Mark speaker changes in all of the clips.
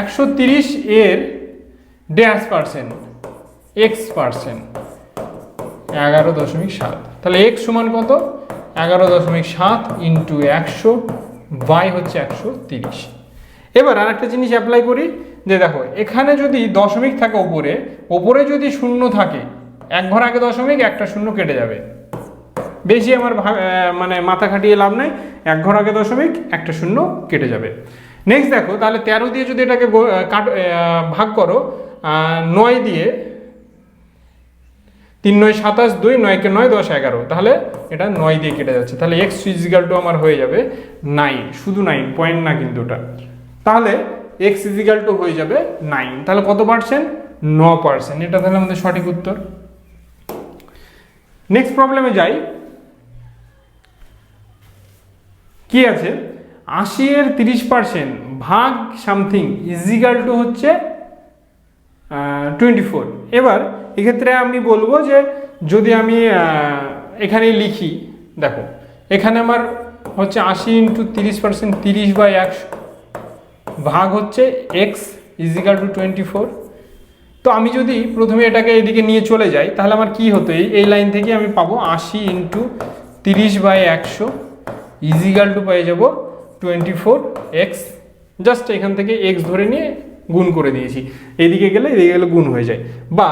Speaker 1: একশো তিরিশ এর ড্যাশ পার্সেন্ট, এক্স পার্সেন্ট, এগারো দশমিক সাত। তাহলে এক্স সমান কত? এগারো দশমিক সাত ইন্টু একশো, বাই হচ্ছে একশো তিরিশ। এবার আর একটা জিনিস অ্যাপ্লাই করি, যে দেখো, এখানে যদি দশমিক থাকে ওপরে ওপরে যদি শূন্য থাকে, এক ঘর আগে দশমিক, একটা শূন্য কেটে যাবে। বেশি আমার মানে মাথা খাটিয়ে লাভ নাই, এক ঘর আগে দশমিক, একটা শূন্য কেটে যাবে। নেক্সট দেখো, তাহলে তেরো দিয়ে যদি এটাকে কাট ভাগ করো নয় দিয়ে তিন নয় সাতাশ দুই, নয়কে নয় দশ এগারো। তাহলে এটা নয় দিয়ে কেটে যাচ্ছে। তাহলে এক্স ইজিক্যাল টু আমার হয়ে যাবে নাইন শুধু নাইন পয়েন্ট না কিন্তু ওটা। তাহলে এক্স ইজিক্যাল টু হয়ে যাবে নাইন তাহলে কত পার্সেন্ট ন পার্সেন্ট এটা তাহলে আমাদের সঠিক উত্তর। নেক্সট প্রবলেমে যাই। কি আছে? আশি এর তিরিশ পার্সেন্ট ভাগ সামথিং ইজিক্যাল টু হচ্ছে টোয়েন্টি ফোর এবার এক্ষেত্রে আমি বলব যে যদি আমি এখানে লিখি, দেখো, এখানে আমার হচ্ছে আশি ইন্টু তিরিশ পার্সেন্ট তিরিশ বাই একশো ভাগ হচ্ছে X is equal to twenty four তো আমি যদি প্রথমে এটাকে এদিকে নিয়ে চলে যাই, তাহলে আমার কি হতো? এই এই লাইন থেকে আমি পাবো আশি ইন্টু তিরিশ বাই একশো ইজিক্যাল টু পেয়ে যাব টোয়েন্টি ফোর এক্স জাস্ট এখান থেকে এক্স ধরে নিয়ে গুণ করে দিয়েছি। এদিকে গেলে এদিকে গেলে গুণ হয়ে যায়। বা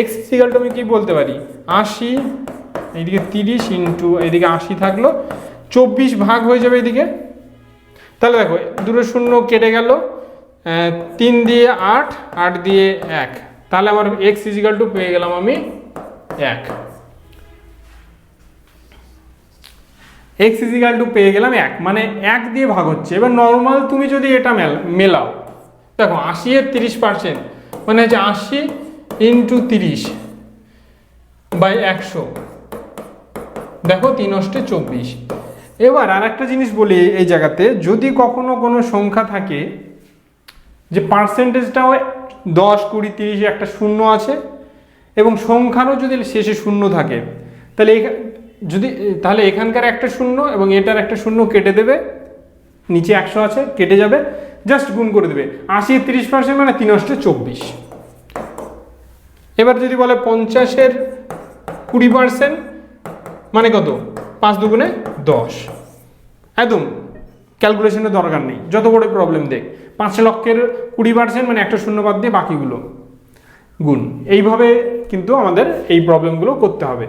Speaker 1: এক্স ইজিক্যাল টু আমি কী বলতে পারি? আশি এইদিকে তিরিশ ইন্টু এদিকে আশি থাকল, চব্বিশ ভাগ হয়ে যাবে এদিকে। তাহলে দেখো, দুটো শূন্য কেটে গেল তিন দিয়ে আট আট দিয়ে এক। তাহলে আমার এক্স ইজিক্যাল টু পেয়ে গেলাম আমি এক। এক্স ইজিক্যাল টু পেয়ে গেলাম এক মানে এক দিয়ে ভাগ হচ্ছে। এবার নর্মাল তুমি যদি এটা মেল, মেলাও, দেখো আশি এর তিরিশ পার্সেন্ট মানে হচ্ছে আশি ইন্টু তিরিশ বাই একশো। দেখো তিন অষ্টে চব্বিশ। এবার আর একটা জিনিস বলি এই জায়গাতে, যদি কখনো কোনো সংখ্যা থাকে, যে পার্সেন্টেজটাও দশ, কুড়ি, তিরিশে, একটা শূন্য আছে, এবং সংখ্যারও যদি শেষে শূন্য থাকে, তাহলে যদি, তাহলে এখানকার একটা শূন্য এবং এটার একটা শূন্য কেটে দেবে, নিচে একশো আছে, কেটে যাবে জাস্ট গুণ করে দেবে। আশি তিরিশ পার্সেন্ট মানে তিন অষ্টে চব্বিশ। এবার যদি বলে পঞ্চাশের কুড়ি পার্সেন্ট মানে কত? পাঁচ দুগুণে দশ। একদম, ক্যালকুলেশনের দরকার নেই। যত বড় প্রবলেম দেখ, পাঁচ লক্ষের কুড়ি পার্সেন্ট মানে একটা শূন্য বাদ দিয়ে বাকিগুলো গুণ। এইভাবে কিন্তু আমাদের এই প্রবলেমগুলো করতে হবে।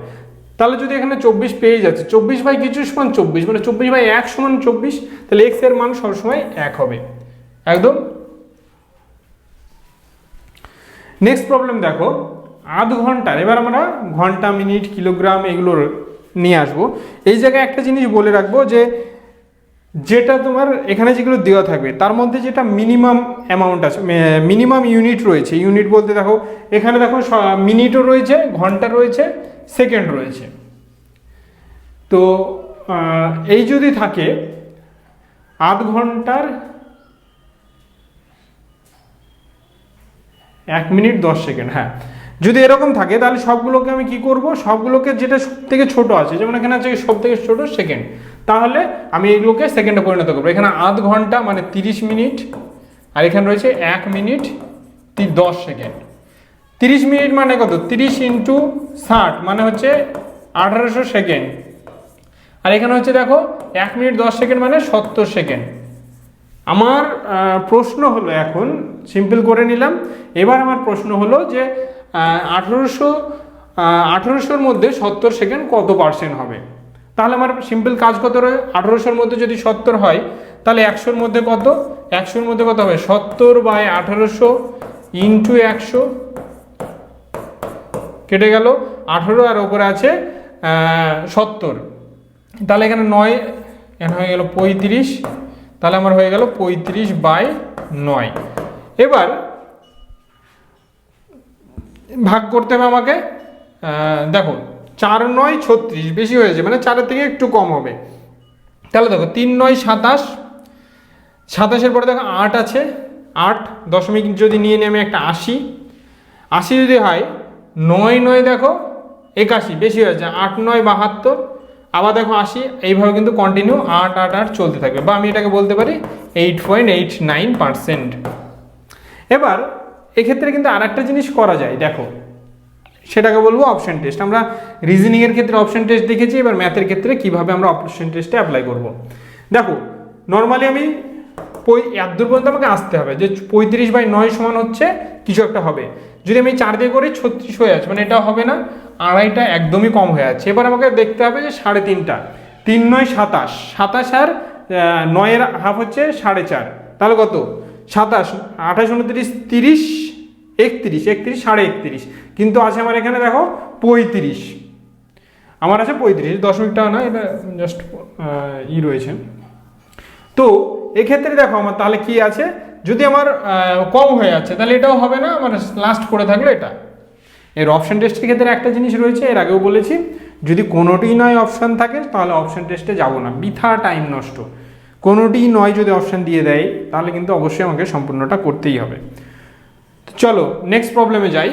Speaker 1: তাহলে যদি এখানে চব্বিশ পেয়ে যাচ্ছে, চব্বিশ বাই কিছু সমান চব্বিশ মানে চব্বিশ বাই এক সমান চব্বিশ, তাহলে এক্সের মান সবসময় এক হবে। একদম? নেক্সট প্রবলেম দেখো, আধ ঘণ্টার, এবার আমরা ঘণ্টা, মিনিট, কিলোগ্রাম এগুলোর নিয়ে আসব। এই জায়গায় একটা জিনিস বলে রাখব যে যেটা তোমার এখানে যেগুলো দেওয়া থাকবে, তার মধ্যে যেটা মিনিমাম অ্যামাউন্ট আছে মিনিমাম ইউনিট রয়েছে ইউনিট বলতে দেখো, এখানে দেখো মিনিটও রয়েছে, ঘণ্টা রয়েছে সেকেন্ড রয়েছে। তো এই যদি থাকে, আধ ঘণ্টার এক মিনিট দশ সেকেন্ড হ্যাঁ। যদি এরকম থাকে, তাহলে সবগুলোকে আমি কি করব? সবগুলোকে যেটা সব থেকে ছোট আছে, যেমন এখানে আছে সব থেকে ছোট সেকেন্ড তাহলে আমি এগুলোকে সেকেন্ডে পরিণত করব। এখানে আধ ঘণ্টা মানে তিরিশ মিনিট, আর এখানে রয়েছে এক মিনিট দশ সেকেন্ড। তিরিশ মিনিট মানে কত? তিরিশ ইন্টু ষাট মানে হচ্ছে আঠারোশো সেকেন্ড। আর এখানে হচ্ছে দেখো, এক মিনিট দশ সেকেন্ড মানে সত্তর সেকেন্ড। আমার প্রশ্ন হলো এখন, সিম্পল করে নিলাম। এবার আমার প্রশ্ন হলো যে আঠেরোশো আঠেরোশোর মধ্যে সত্তর সেকেন্ড কত পার্সেন্ট হবে? তাহলে আমার সিম্পল কাজ কত রয়ে? আঠেরোশোর মধ্যে যদি সত্তর হয়, তাহলে একশোর মধ্যে কত? একশোর মধ্যে কত হবে? সত্তর বাই আঠেরোশো ইন্টু একশো। কেটে গেল। আঠেরো আর ওপরে আছে সত্তর। তাহলে এখানে নয়, এখানে হয়ে গেল পঁয়ত্রিশ। তাহলে আমার হয়ে গেল পঁয়ত্রিশ বাই নয়। এবার ভাগ করতে হবে আমাকে দেখো, চার নয় ছত্রিশ, বেশি হয়েছে মানে চারের থেকে একটু কম হবে। তাহলে দেখো, তিন নয় সাতাশ, সাতাশের পরে দেখো আট আছে, আট দশমিক যদি নিয়ে নেমে একটা আশি আশি যদি হয়, নয় নয় দেখো একাশি, বেশি হয়েছে, আট নয় বাহাত্তর, আবার দেখো আশি, এইভাবে কিন্তু কন্টিনিউ আট আট আট চলতে থাকবে, বা আমি এটাকে বলতে পারি eight point eight nine percent এবার এক্ষেত্রে কিন্তু আর একটা জিনিস করা যায়, দেখো। সেটাকে বলব অপশন টেস্ট আমরা রিজনিংয়ের ক্ষেত্রে অপশন টেস্ট দেখেছি, এবার ম্যাথের ক্ষেত্রে কীভাবে আমরা অপশন টেস্টে অ্যাপ্লাই করব। দেখো নর্মালি আমি এত দূর পর্যন্ত আমাকে আসতে হবে, যে পঁয়ত্রিশ বাই নয় সমান হচ্ছে কিছু একটা হবে। যদি আমি চার দিয়ে করি, ছত্রিশ হয়ে যাচ্ছে মানে এটা হবে না, আড়াইটা একদমই কম হয়ে আছে এবার আমাকে দেখতে হবে যে সাড়ে তিনটা। তিন নয় সাতাশ। সাতাশ আর নয়ের হাফ হচ্ছে সাড়ে চার। তাহলে কত? সাতাশ, আঠাশ, উনত্রিশ, তিরিশ, একত্রিশ একত্রিশ, সাড়ে একত্রিশ। কিন্তু আছে আমার এখানে দেখো পঁয়ত্রিশ। আমার আছে পঁয়ত্রিশ, দশমিকটা না, এটা জাস্ট ই রয়েছে। তো এক্ষেত্রে দেখো আমার তাহলে কি আছে? যদি আমার কম হয়ে যাচ্ছে, তাহলে এটাও হবে না, আমার লাস্ট করে থাকল এটা। এর অপশন টেস্টের ক্ষেত্রে একটা জিনিস রয়েছে, এর আগেও বলেছি, যদি কোনোটি নয় অপশন থাকে, তাহলে অপশন টেস্টে যাব না। বৃথা টাইম নষ্ট। কোনোটি নয় যদি অপশান দিয়ে দেয়, তাহলে কিন্তু অবশ্যই আমাকে সম্পূর্ণটা করতেই হবে। চলো নেক্সট প্রবলেমে যাই।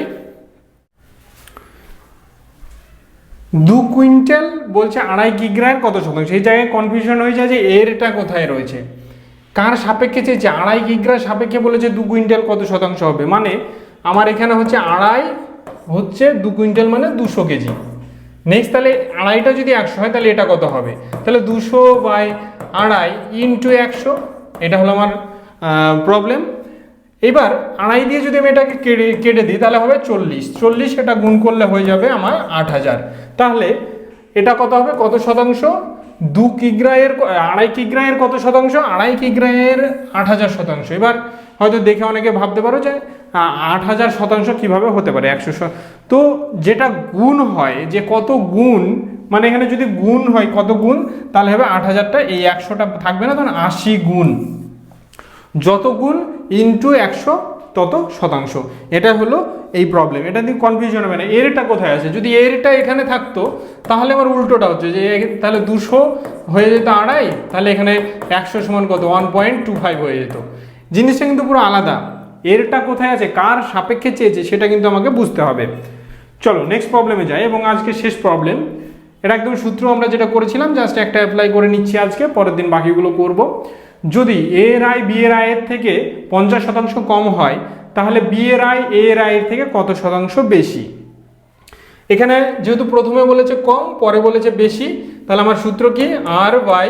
Speaker 1: দু কুইন্টাল বলছে আড়াই কিগ্রায়ের কত শতাংশ? সেই জায়গায় কনফিউশন হয়ে যায় যে এরটা কোথায় রয়েছে। কার সাপেক্ষে চেয়েছে? আড়াই কিগ্রা সাপেক্ষে বলেছে দু কুইন্টাল কত শতাংশ হবে? মানে আমার এখানে হচ্ছে আড়াই হচ্ছে দু কুইন্টাল মানে দুশো কেজি। নেক্সট তাহলে আড়াইটা যদি একশো হয়, তাহলে এটা কত হবে? তাহলে দুশো বাই আড়াই ইন্টু একশো, এটা হলো আমার প্রবলেম এবার আড়াই দিয়ে যদি আমি এটাকে কেটে কেটে দিই, তাহলে হবে চল্লিশ। চল্লিশ এটা গুণ করলে হয়ে যাবে আমার আট হাজার। তাহলে এটা কত হবে? কত শতাংশ? দু কিগ্রায়ের, আড়াই কিগ্রায়ের কত শতাংশ? আড়াই কিগ্রায়ের আট হাজার শতাংশ। এবার হয়তো দেখে অনেকে ভাবতে পারো যে আট হাজার শতাংশ কীভাবে হতে পারে? একশো তো যেটা গুণ হয়, যে কত গুণ মানে এখানে যদি গুণ হয়, কত গুণ? তাহলে হবে আট হাজারটা, এই একশোটা থাকবে না, তখন আশি গুণ। যত গুণ ইন্টু একশো, তত শতাংশ। এটা হলো এই প্রবলেম এটা নিয়ে কনফিউশন হবে না। এরটা কোথায় আছে? যদি এরটা এখানে থাকতো, তাহলে আমার উল্টোটা হচ্ছে যে তাহলে দুশো হয়ে যেত আড়াই, তাহলে এখানে একশো সমান কত? ওয়ান পয়েন্ট টু ফাইভ হয়ে যেত। জিনিসটা কিন্তু পুরো আলাদা। এরটা কোথায় আছে? কার সাপেক্ষে চেয়েছে? সেটা কিন্তু আমাকে বুঝতে হবে। চলো নেক্সট প্রবলেমে যাই এবং আজকে শেষ প্রবলেম এটা একদম সূত্র আমরা যেটা করেছিলাম জাস্ট একটা অ্যাপ্লাই করে নিচ্ছি আজকে, পরের দিন বাকিগুলো করব। যদি এ এর আয় বি এর আয়ের থেকে পঞ্চাশ শতাংশ কম হয়, তাহলে বি এর আয় এ এর আয়ের থেকে কত শতাংশ বেশি? এখানে যেহেতু প্রথমে বলেছে কম, পরে বলেছে বেশি, তাহলে আমার সূত্র কি? R by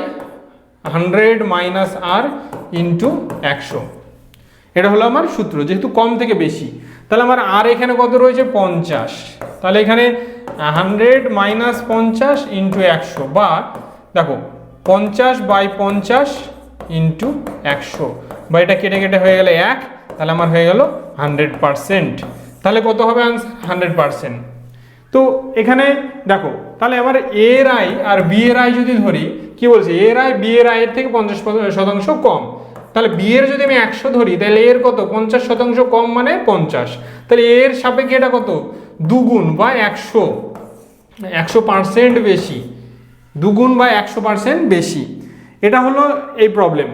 Speaker 1: hundred minus R into একশো। এটা হলো আমার সূত্র, যেহেতু কম থেকে বেশি। তাহলে আমার আর এখানে কত রয়েছে? পঞ্চাশ। তাহলে এখানে হান্ড্রেড মাইনাস পঞ্চাশ ইন্টু একশো। বা দেখো, পঞ্চাশ বাই পঞ্চাশ ইন্টু একশো। বা এটা কেটে কেটে হয়ে গেলে এক, তাহলে আমার হয়ে গেল হান্ড্রেড পারসেন্ট তাহলে কত হবে হান্ড্রেড পারসেন্ট তো এখানে দেখো, তাহলে আবার এ এর আয় আর বি এর আয় যদি ধরি, কি বলছে? এর আয় বি এর আয়ের থেকে পঞ্চাশ শতাংশ কম। তাহলে বি এর যদি আমি একশো ধরি, তাহলে এর কত? পঞ্চাশ শতাংশ কম মানে পঞ্চাশ। তাহলে এর সাপেক্ষে এটা কত? দুগুণ বা একশো। একশো পার্সেন্ট বেশি দুগুণ বা একশো পার্সেন্ট বেশি। এটা হলো এই প্রবলেম